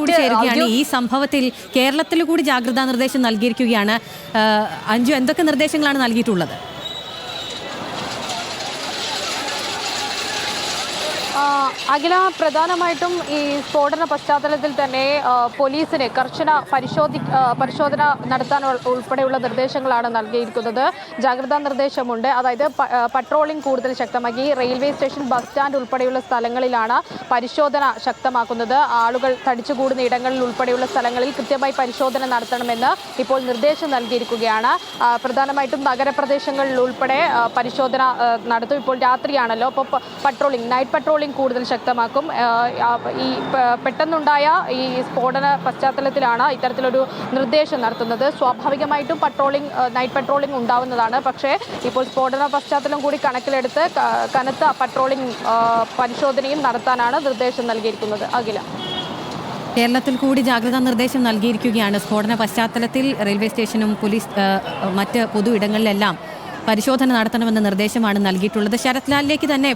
കൂടി ചേരുകയാണ്. ഈ സംഭവത്തിൽ കേരളത്തിൽ കൂടി ജാഗ്രതാ നിർദ്ദേശം നൽകിയിരിക്കുകയാണ്. അഞ്ചു അഞ്ജു എന്തൊക്കെ നിർദ്ദേശങ്ങളാണ് നൽകിയിട്ടുള്ളത്? അഖില പ്രധാനമായിട്ടും ഈ സ്ഫോടന പശ്ചാത്തലത്തിൽ തന്നെ പോലീസിന് കർശന പരിശോധി പരിശോധന നടത്താൻ ഉൾ- ഉൾപ്പെടെയുള്ള നിർദ്ദേശങ്ങളാണ് നൽകിയിരിക്കുന്നത്. ജാഗ്രതാ നിർദ്ദേശമുണ്ട്. അതായത് പട്രോളിംഗ് കൂടുതൽ ശക്തമാക്കി റെയിൽവേ സ്റ്റേഷൻ ബസ് സ്റ്റാൻഡ് ഉൾപ്പെടെയുള്ള സ്ഥലങ്ങളിലാണ് പരിശോധന ശക്തമാക്കുന്നത്. ആളുകൾ തടിച്ചുകൂടുന്ന ഇടങ്ങളിൽ ഉൾപ്പെടെയുള്ള സ്ഥലങ്ങളിൽ കൃത്യമായി പരിശോധന നടത്തണമെന്ന് ഇപ്പോൾ നിർദ്ദേശം നൽകിയിരിക്കുകയാണ്. പ്രധാനമായിട്ടും നഗരപ്രദേശങ്ങളിൽ ഉൾപ്പെടെ പരിശോധന നടത്തും. ഇപ്പോൾ രാത്രിയാണല്ലോ. അപ്പോൾ പട്രോളിംഗ് നൈറ്റ് പട്രോളിംഗ് കൂടുതൽ ശക്തമാക്കും. ഈ പെട്ടെന്നുണ്ടായ ഈ സ്ഫോടന പശ്ചാത്തലത്തിലാണ് ഇത്തരത്തിലൊരു നിർദ്ദേശം നടത്തുന്നത്. സ്വാഭാവികമായിട്ടും പട്രോളിംഗ് നൈറ്റ് പട്രോളിംഗ് ഉണ്ടാവുന്നതാണ്. പക്ഷേ ഇപ്പോൾ സ്ഫോടന പശ്ചാത്തലം കൂടി കണക്കിലെടുത്ത് കനത്ത പട്രോളിംഗ് പരിശോധനയും നടത്താനാണ് നിർദ്ദേശം നൽകിയിരിക്കുന്നത്. അഖില. കേരളത്തിൽ കൂടി ജാഗ്രതാ നിർദ്ദേശം നൽകിയിരിക്കുകയാണ്. സ്ഫോടന പശ്ചാത്തലത്തിൽ റെയിൽവേ സ്റ്റേഷനും പോലീസ് മറ്റ് പൊതു ഇടങ്ങളിലെല്ലാം പരിശോധന നടത്തണമെന്ന നിർദ്ദേശമാണ് നൽകിയിട്ടുള്ളത്. ശരത്ലാലിലേക്ക് തന്നെ